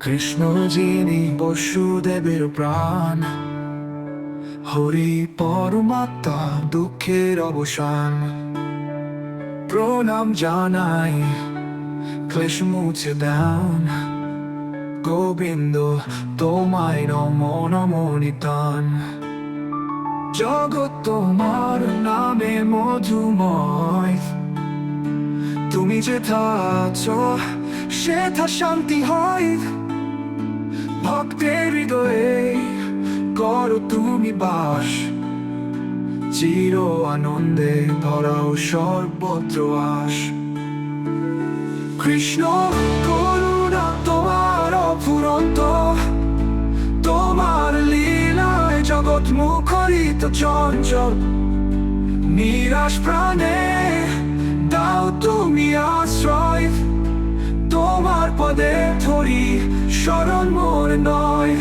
কৃষ্ণ যিনি বসুদেবের প্রাণ, হরি পরমাত্মা দুঃখের অবসান। প্রণাম জানাই ক্লেশ মুছে গোবিন্দ, তোমায় নম, নমো নিতান। জগৎ তোমার নামে মধুময়। তুমি যেথা আছো, সেথা শান্তি হয়। ভক্তের হৃদয়ে করো তুমি বাস। চির আনন্দে ধরাও সর্বত্র আস। কৃষ্ণ করুণা তোমার অফুরন্ত। জগৎ মুখরিত চঞ্চল। নিরাশ প্রাণে দাও তুমি আশ্রয়। তোমার পদে ধরি শরণ মোর নয়।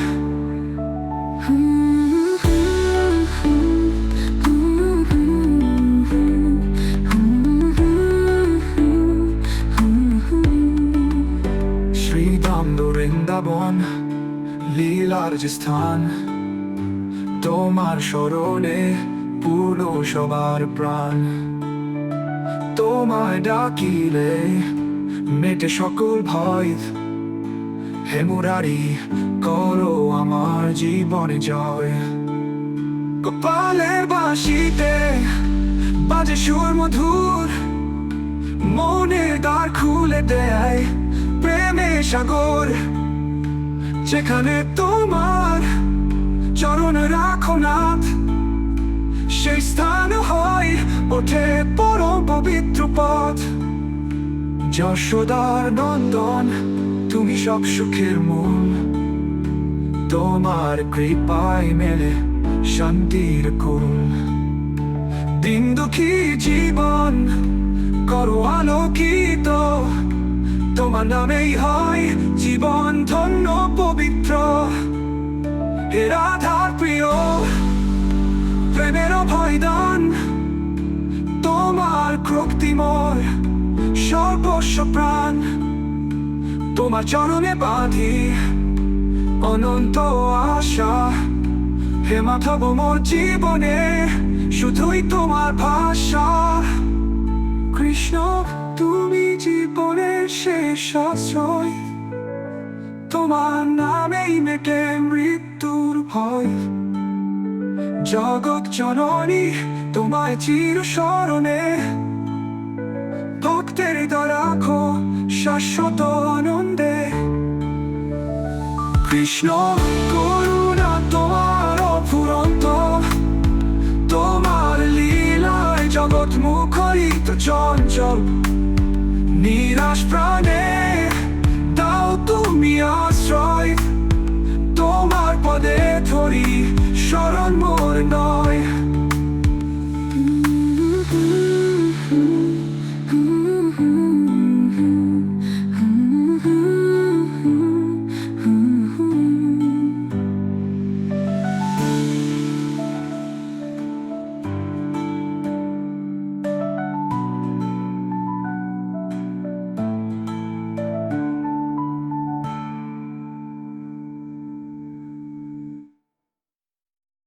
শ্রীদাম বৃন্দাবন লীলার তোমার স্মরণে পূর্ণ সবার প্রাণ। তোমায় ডাকিলে মেটে সকল ভয়। হে মুরারি, করো আমার জীবনে জয়। কপালের বাঁশিতে বাজে সুর মধুর। মনের দ্বার খুলে দেয় প্রেমে সাগর। যেখানে তোমার রাখো নাথ সেই স্থান হয় ওঠে পরম পবিত্র পথ যশোদার নন্দন তুমি সব সুখের মূল তোমার কৃপায় মেলে শান্তির কুল দিন দুঃখী জীবন করো আলোকিত তোমার নামেই হয় জীবন ধন্য পবিত্র হে রাধার প্রিয় প্রেমের ভয়দান, তোমার ক্রক্তিময় সর্বস্ব প্রাণ, তোমার চরণে বাঁধি অনন্ত আশা। হে মাথব মোর জীবনে শুধুই তোমার ভাষা। কৃষ্ণ, তুমি জীবনের শেষ আশ্রয়। তোমার নামেই মেটে মৃত্যুর ভয়। জগৎ জননী, তোমায় চির স্মরণে ভক্তের রাখো শাশ্বত আনন্দে। কৃষ্ণ, করুণা তোমার অফুরন্ত। তোমার লীলায় জগৎ মুখরিত চঞ্চল। নিরাশ প্রাণ Going on